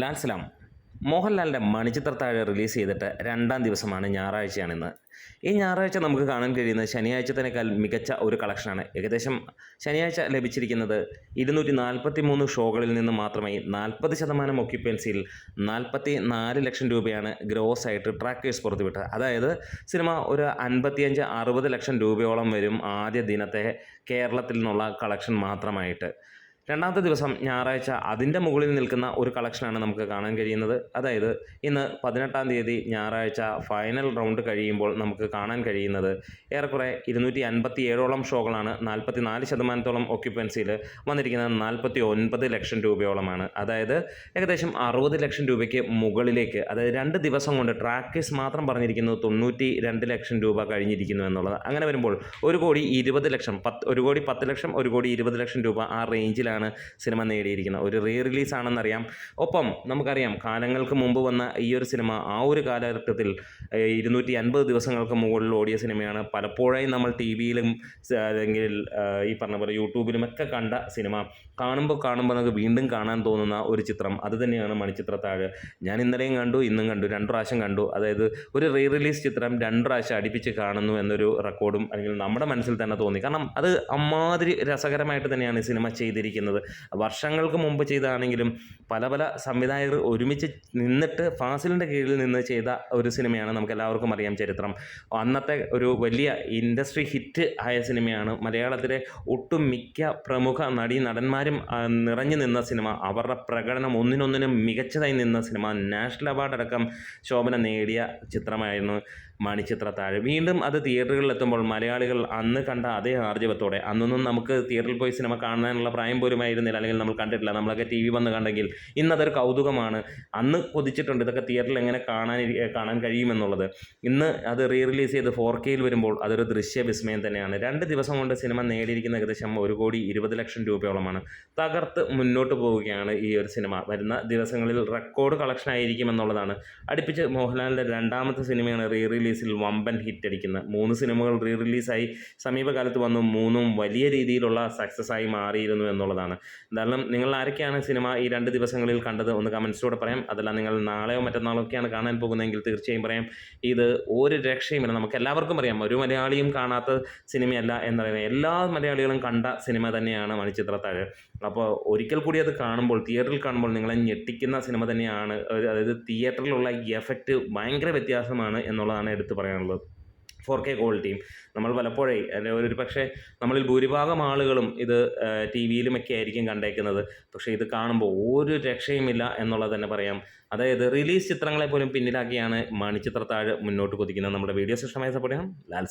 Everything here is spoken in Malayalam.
ലാൽ സലാം. മോഹൻലാലിന്റെ താഴെ റിലീസ് ചെയ്തിട്ട് രണ്ടാം ദിവസമാണ് ഞായറാഴ്ചയാണിന്ന്. ഈ ഞായറാഴ്ച നമുക്ക് കാണാൻ കഴിയുന്നത് ശനിയാഴ്ചത്തിനേക്കാൾ മികച്ച ഒരു കളക്ഷനാണ്. ഏകദേശം ശനിയാഴ്ച ലഭിച്ചിരിക്കുന്നത് ഇരുന്നൂറ്റി നാൽപ്പത്തി മൂന്ന് ഷോകളിൽ നിന്ന് മാത്രമേ നാൽപ്പത് ശതമാനം ഒക്യുപ്പൻസിയിൽ നാൽപ്പത്തി നാല് ലക്ഷം രൂപയാണ് ഗ്രോസ് ആയിട്ട് ട്രാക്കേഴ്സ് പുറത്തുവിട്ടത് അതായത് സിനിമ ഒരു അൻപത്തിയഞ്ച് അറുപത് ലക്ഷം രൂപയോളം വരും ആദ്യ ദിനത്തെ കേരളത്തിൽ നിന്നുള്ള കളക്ഷൻ മാത്രമായിട്ട്. രണ്ടാമത്തെ ദിവസം ഞായറാഴ്ച അതിന്റെ മുകളിൽ നിൽക്കുന്ന ഒരു കളക്ഷനാണ് നമുക്ക് കാണാൻ കഴിയുന്നത്. അതായത് ഇന്ന് പതിനെട്ടാം തീയതി ഞായറാഴ്ച ഫൈനൽ റൗണ്ട് കഴിയുമ്പോൾ നമുക്ക് കാണാൻ കഴിയുന്നത് ഏറെക്കുറെ ഇരുന്നൂറ്റി അൻപത്തി ഏഴോളം ഷോകളാണ്. നാൽപ്പത്തി നാല് ശതമാനത്തോളം ഒക്യുപ്പൻസിയിൽ വന്നിരിക്കുന്നത് നാൽപ്പത്തി ഒൻപത് ലക്ഷം രൂപയോളമാണ്. അതായത് ഏകദേശം അറുപത് ലക്ഷം രൂപയ്ക്ക് മുകളിലേക്ക് അതായത് രണ്ട് ദിവസം കൊണ്ട് ട്രാക്കേഴ്സ് മാത്രം പറഞ്ഞിരിക്കുന്നത് തൊണ്ണൂറ്റി രണ്ട് ലക്ഷം രൂപ കഴിഞ്ഞിരിക്കുന്നു എന്നുള്ളത്. അങ്ങനെ വരുമ്പോൾ ഒരു കോടി ഇരുപത് ലക്ഷം പത്ത് ഒരു കോടി പത്ത് ലക്ഷം ഒരു കോടി ഇരുപത് ലക്ഷം രൂപ ആ റേഞ്ചിലാണ് സിനിമ നേടിയിരിക്കുന്നത്. ഒരു റീ റിലീസ് ആണെന്നറിയാം. ഒപ്പം നമുക്കറിയാം കാലങ്ങൾക്ക് മുമ്പ് വന്ന ഈ ഒരു സിനിമ ആ ഒരു കാലഘട്ടത്തിൽ ഇരുന്നൂറ്റി അൻപത് ദിവസങ്ങൾക്ക് മുകളിൽ ഓടിയ സിനിമയാണ്. പലപ്പോഴായി നമ്മൾ ടി വിയിലും അല്ലെങ്കിൽ ഈ പറഞ്ഞ പോലെ യൂട്യൂബിലും ഒക്കെ കണ്ട സിനിമ. കാണുമ്പോൾ കാണുമ്പോൾ നമുക്ക് വീണ്ടും കാണാൻ തോന്നുന്ന ഒരു ചിത്രം. അത് തന്നെയാണ് മണിച്ചിത്രത്താഴ്. ഞാൻ ഇന്നലെയും കണ്ടു ഇന്നും കണ്ടു രണ്ട് പ്രാവശ്യം കണ്ടു. അതായത് ഒരു റീ റിലീസ് ചിത്രം രണ്ട് പ്രാവശ്യം അടിപ്പിച്ച് കാണുന്നു എന്നൊരു റെക്കോർഡും അല്ലെങ്കിൽ നമ്മുടെ മനസ്സിൽ തന്നെ തോന്നി. കാരണം അത് അമ്മാതിരി രസകരമായിട്ട് തന്നെയാണ് ഈ സിനിമ ചെയ്തിരിക്കുന്നത്. വർഷങ്ങൾക്ക് മുമ്പ് ചെയ്താണെങ്കിലും പല പല സംവിധായകർ ഒരുമിച്ച് നിന്നിട്ട് ഫാസിലിന്റെ കീഴിൽ നിന്ന് ചെയ്ത ഒരു സിനിമയാണ് നമുക്ക് എല്ലാവർക്കും അറിയാം ചരിത്രം. അന്നത്തെ ഒരു വലിയ ഇൻഡസ്ട്രി ഹിറ്റ് ആയ സിനിമയാണ്. മലയാളത്തിലെ ഒട്ടും മിക്ക പ്രമുഖ നടീ നടന്മാരും നിറഞ്ഞു നിന്ന സിനിമ. അവരുടെ പ്രകടനം ഒന്നിനൊന്നിനും മികച്ചതായി നിന്ന സിനിമ. നാഷണൽ അവാർഡ് അടക്കം ശോഭന നേടിയ ചിത്രമായിരുന്നു. മണിച്ചിത്രത്താഴ് വീണ്ടും അത് തിയേറ്ററുകളിൽ എത്തുമ്പോൾ മലയാളികൾ അന്ന് കണ്ട അതേ ആർജവത്തോടെ അന്നൊന്നും നമുക്ക് തിയേറ്ററിൽ പോയി സിനിമ കാണാനുള്ള പ്രായം പോലും ആയിരുന്നില്ല അല്ലെങ്കിൽ നമ്മൾ കണ്ടിട്ടില്ല. നമ്മളൊക്കെ ടി വി വന്ന് കണ്ടെങ്കിൽ ഇന്നതൊരു കൗതുകമാണ്. അന്ന് കൊതിച്ചിട്ടുണ്ട് ഇതൊക്കെ തിയേറ്ററിൽ എങ്ങനെ കാണാൻ കാണാൻ കഴിയുമെന്നുള്ളത്. ഇന്ന് അത് റീ റിലീസ് ചെയ്ത് ഫോർ കെയിൽ വരുമ്പോൾ അതൊരു ദൃശ്യ വിസ്മയം തന്നെയാണ്. രണ്ട് ദിവസം കൊണ്ട് സിനിമ നേടിയിരിക്കുന്ന ഏകദേശം ഒരു കോടി ഇരുപത് ലക്ഷം രൂപയോളമാണ്. തകർത്ത് മുന്നോട്ട് പോവുകയാണ് ഈ ഒരു സിനിമ വരുന്ന ദിവസങ്ങളിൽ റെക്കോർഡ് കളക്ഷൻ ആയിരിക്കും എന്നുള്ളതാണ് അടുപ്പിച്ച് മോഹൻലാലിന്റെ രണ്ടാമത്തെ സിനിമയാണ് റീ റിലീസിൽ വമ്പൻ ഹിറ്റ് അടിക്കുന്ന മൂന്ന് സിനിമകൾ റീ റിലീസായി സമീപകാലത്ത് വന്നു. മൂന്നും വലിയ രീതിയിലുള്ള സക്സസ് ആയി മാറിയിരുന്നു എന്നുള്ളതാണ്. എന്തായാലും നിങ്ങൾ ആരൊക്കെയാണ് സിനിമ ഈ രണ്ട് ദിവസങ്ങളിൽ കണ്ടത് ഒന്ന് കമൻസിലൂടെ പറയാം. അതല്ല നിങ്ങൾ നാളെയോ മറ്റന്നാളോ ഒക്കെയാണ് കാണാൻ പോകുന്നതെങ്കിൽ തീർച്ചയായും പറയാം. ഇത് ഒരു രക്ഷയുമില്ല നമുക്ക് എല്ലാവർക്കും അറിയാം. ഒരു മലയാളിയും കാണാത്ത സിനിമയല്ല എന്നറിയാം എല്ലാ മലയാളികളും കണ്ട സിനിമ തന്നെയാണ് മണിച്ചിത്രത്താഴ്. അപ്പോൾ ഒരിക്കൽ കൂടി അത് കാണുമ്പോൾ തിയേറ്ററിൽ കാണുമ്പോൾ നിങ്ങളെ ഞെട്ടിക്കുന്ന സിനിമ തന്നെയാണ്. അതായത് തിയേറ്ററിലുള്ള എഫക്റ്റ് ഭയങ്കര വ്യത്യാസമാണ് എന്നുള്ളതാണ് എടുത്തു പറയാനുള്ളത്. ഫോർ കെ ക്വാളിറ്റിയും നമ്മൾ പലപ്പോഴേ അല്ലെ ഒരു പക്ഷേ നമ്മളിൽ ഭൂരിഭാഗം ആളുകളും ഇത് ടി വിയിലുമൊക്കെ ആയിരിക്കും കണ്ടേക്കുന്നത്. പക്ഷേ ഇത് കാണുമ്പോൾ ഒരു രക്ഷയുമില്ല എന്നുള്ളത് തന്നെ പറയാം. അതായത് റിലീസ് ചിത്രങ്ങളെ പോലും പിന്നിലാക്കിയാണ് മണിച്ചിത്രത്താഴ് മുന്നോട്ട് കൊതിക്കുന്നത്. നമ്മുടെ വീഡിയോ ഇഷ്ടമായി സപ്പോർട്ട് ചെയ്യണം. ലാൽ